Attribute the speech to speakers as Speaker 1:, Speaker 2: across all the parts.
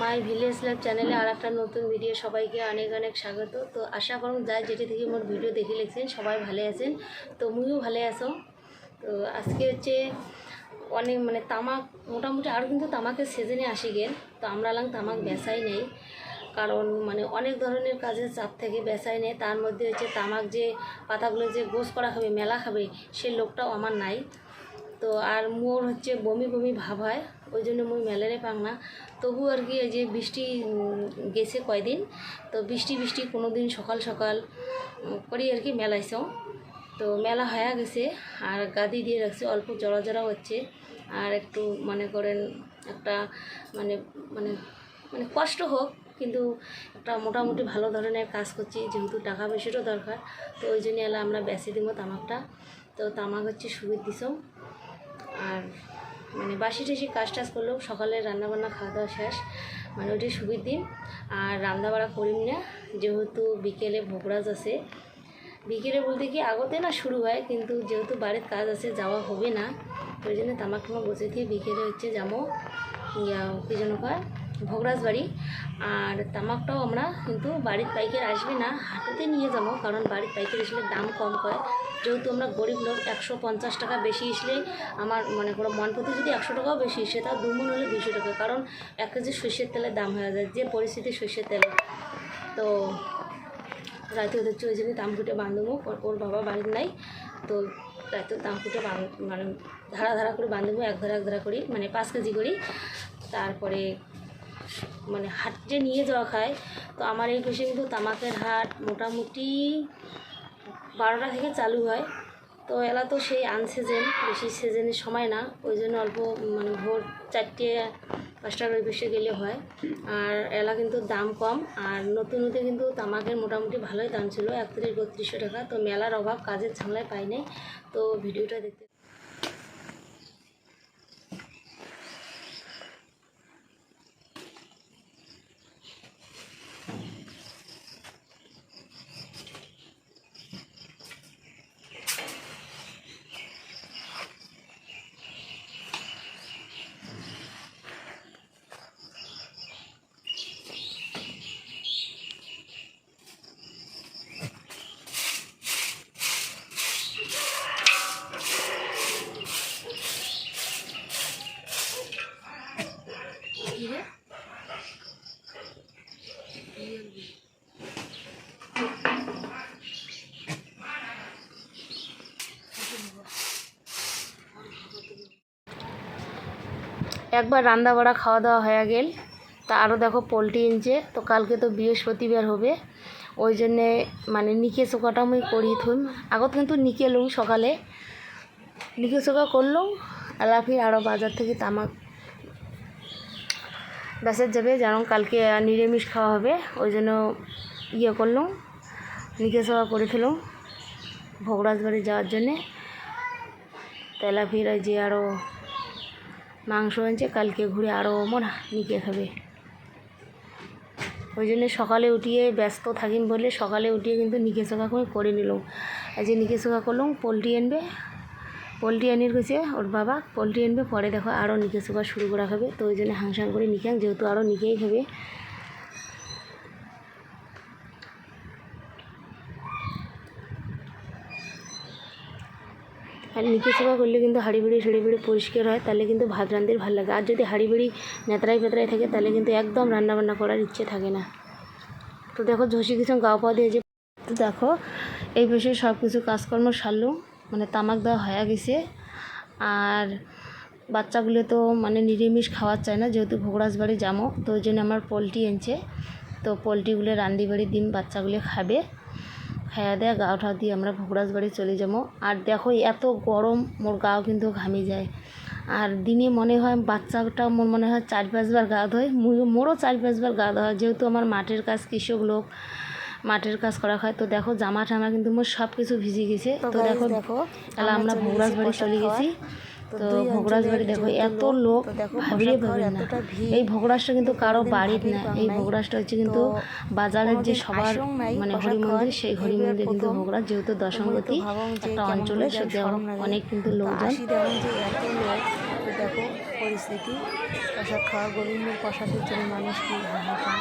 Speaker 1: My village life চ্যানেলে আর একটা নতুন ভিডিও সবাইকে অনেক অনেক স্বাগত। তো আশা করুন যাই যেটি থেকে মোর ভিডিও দেখে লেগছেন, সবাই ভালো আছেন। তো মুইও ভালো আছো। তো আজকে হচ্ছে অনেক মানে তামাক, মোটামুটি আরও কিন্তু তামাকের সিজনে আসি গেল তো আমরা লাং তামাক বেচাই নেই। কারণ মানে অনেক ধরনের কাজের চাপ থেকে বেচাই নেই। তার মধ্যে হচ্ছে তামাক যে পাতাগুলো যে গোস করা খাবে মেলা খাবে সেই লোকটাও আমার নাই। তো আর মোর হচ্ছে বমি বমি ভাব হয় ওই জন্য মুই মেলারে পাং না। তবু আর কি যে বৃষ্টি গেছে কয়দিন, তো বৃষ্টি বৃষ্টি কোনো দিন সকাল সকাল করি আর কি মেলাইছও তো মেলা হয়ে গেছে, আর গাদি দিয়ে রাখছে, অল্প জড়া জড়া হচ্ছে। আর একটু মনে করেন একটা মানে মানে মানে কষ্ট হোক, কিন্তু একটা মোটামুটি ভালো ধরনের কাজ করছি, যেহেতু টাকা পয়সারও দরকার। তো ওই জন্য এলা আমরা বেছে দিব তামাকটা। তো তামাক হচ্ছে সুবিধ দিছও আর মানে বাসি টাসি কাজ টাজ করলেও সকালে রান্নাবান্না খাওয়া দাওয়া শেষ। মানে ওইটাই সুবিধ দিন। আর রান্না বাড়া করিম না, যেহেতু বিকেলে ভোগরাজ আছে। বিকেলে বলতে কি আগতে না শুরু হয়, কিন্তু যেহেতু বাড়ির কাজ আছে, যাওয়া হবে না। ওই জন্য তামাক টামাক বসে দিয়ে বিকেলে হচ্ছে যাব। ইয়া, কী যেন কয়? ভোগরাজ বাড়ি। আর তামাকটাও আমরা কিন্তু বাড়ির পাইকার আসবে না, হাটুতে নিয়ে যাব, কারণ বাড়ির পাইকার আসলে দাম কম করে যেহেতু আমরা গরিব লোক, একশো পঞ্চাশ টাকা বেশি আসলে আমার মনে করো মন প্রতি যদি একশো টাকাও বেশি আসে তাও দুমন হলে দুশো টাকা। কারণ এক কেজি সর্ষের তেলের দাম হয়ে যায়, যে পরিস্থিতি সর্ষের তেল। তো রাতে ওদের ওই জন্য দাম কুটে বাঁধবো, ওর- বাবা বাড়ির নাই, তো রাতে দাম কুটে বাঁধ মানে ধারা ধারা করে বাঁধবো, এক ধারা এক ধারা করি মানে পাঁচ কেজি করি। তারপরে মানে হাটে নিয়ে যাওয়া খায়, তো আমার এই পাশে কিন্তু তামাকের হাট মোটামুটি বারোটা থেকে চালু হয়। তো এলা তো সেই আনসিজন বেশি সিজনের সময় না। ওই জন্য অল্প মানে ভোর চারটে পাঁচটা ওই বেশি গেলে হয়। আর এলা কিন্তু দাম কম। আর নতুন নতুন কিন্তু তামাকের মোটামুটি ভালোই দাম ছিল, একত্রিশ, বত্রিশশো টাকা। তো মেলার অভাব, কাজের ঝামেলায় পাইনি তো ভিডিওটা দেখতে কি রে? একবার রান্না বাড়া খাওয়া দাওয়া হয়ে গেল। তা আরও দেখো পোলট্রি এনেছে। তো কালকে তো বৃহস্পতিবার হবে। ওই জন্যে মানে নিকে চোকাটা আমি করি থুম। আগত কিন্তু নিকে লুম সকালে। নিকে চোকা করলাম। আলাফি আরও বাজার থেকে তামাক। বেসের যাবে। যেমন কালকে নিরামিষ খাওয়া হবে। ওই জন্য ইয়ে করলাম। নিকে চোকা করেছিলাম ভোগরাজ বাড়ি যাওয়ার জন্যে। তেলাফির যে আরও মাংস আনছে কালকে ঘুরে আরও মন নিকে খাবে। ওই জন্য সকালে উঠিয়ে ব্যস্ত থাকিম বলে সকালে উঠিয়ে কিন্তু নিকে চোখা করে করে নিলাম। আর যে নিকে চোখা করলাম, পোলট্রি আনবে, পোলট্রি আনির গেছে ওর বাবা, পোলট্রি আনবে, পরে দেখো আরও নিকে চোখা শুরু করা হবে তো ওই জন্য হাংসাং করে নিকাং যেহেতু আরও নিকেই খাবে আর নিকে চোখা করলে কিন্তু হাঁড়ি বিড়ি ছেড়ে বিড়ি পরিষ্কার হয়, তাহলে কিন্তু ভাত রাঁধতে ভালো লাগে। আর যদি হাঁড়ি বিড়ি নেতরাই ফেতরাই থাকে, তাহলে কিন্তু একদম রান্নাবান্না করার ইচ্ছে থাকে না। তো দেখো, ঝসি কিছু গাও পাওয়া দিয়ে যে তো দেখো, এই বিষয়ে সব কিছু কাজকর্ম সারলো মানে তামাক দেওয়া হয়ে গেছে। আর বাচ্চাগুলো তো মানে নিরামিষ খাওয়ার চায় না, যেহেতু ভোগরাজ বাড়ি যাব তো ওই জন্য আমার পোলট্রি এনেছে। তো পোলট্রিগুলো রান্দি বাড়ি দিন বাচ্চাগুলো খাবে। খাইয়া দেয়া গা ঠাও দিয়ে আমরা ভোগরাজ বাড়ি চলে যাব। আর দেখো এত গরম মোর গাও কিন্তু ঘামে যায়। আর দিনে মনে হয় বাচ্চাটা মোর মনে হয় চার পাঁচবার গা ধোয়। মোরও চার পাঁচবার গা ধোয় যেহেতু আমার মাঠের কাজ কৃষক লোক মাঠের কাজ করা হয় তো দেখো জামা ঠামা কিন্তু মোর সব কিছু ভিজে গেছে। তো দেখো দেখো তাহলে আমরা ভোগরাজ বাড়ি চলে গেছি। তো ভোগরাজ বাড়ি দেখো এত লোক ভাবিয়ে পাবেন না। এই ভোগরাজটা কিন্তু কারও বাড়ির না। এই ভোগরাজটা হচ্ছে কিন্তু বাজারের যে সবার মানে হরি মন্দির সেই হরি মন্দির কিন্তু ভোগরাজ যেহেতু দশমগতি একটা অঞ্চলে সে অনেক কিন্তু লোকজন। দেখো পরিস্থিতি। প্রসাদ খাওয়া গোবিন্দের প্রসাদের জন্য মানুষ কি হাহাকার।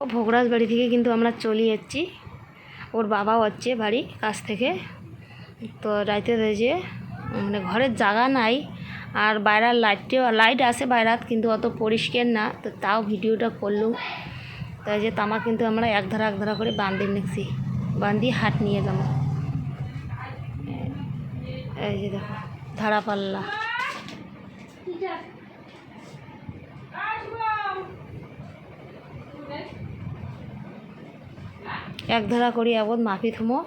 Speaker 1: ভোগরাজ বাড়ি থেকে কিন্তু আমরা চলে যাচ্ছি। ওর বাবাও হচ্ছে বাড়ি কাছ থেকে। তো রাইতে যে মানে ঘরের জায়গা নাই, আর বাইরের লাইটটিও, লাইট আছে বাইরাত কিন্তু অত পরিষ্কার না। তো তাও ভিডিওটা করলুম। তাই যে তামা কিন্তু আমরা এক ধারা এক ধারা করে বান্ধি নিচ্ছি। বান্ধি হাট নিয়ে যাব। এই যে দেখো ধারা পাল্লা এক ধারা করি আবদ মাফি থুমো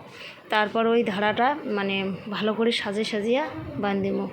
Speaker 1: তারপর ওই ধারাটা মানে ভালো করে সাজে সাজিয়া বান্ধিমো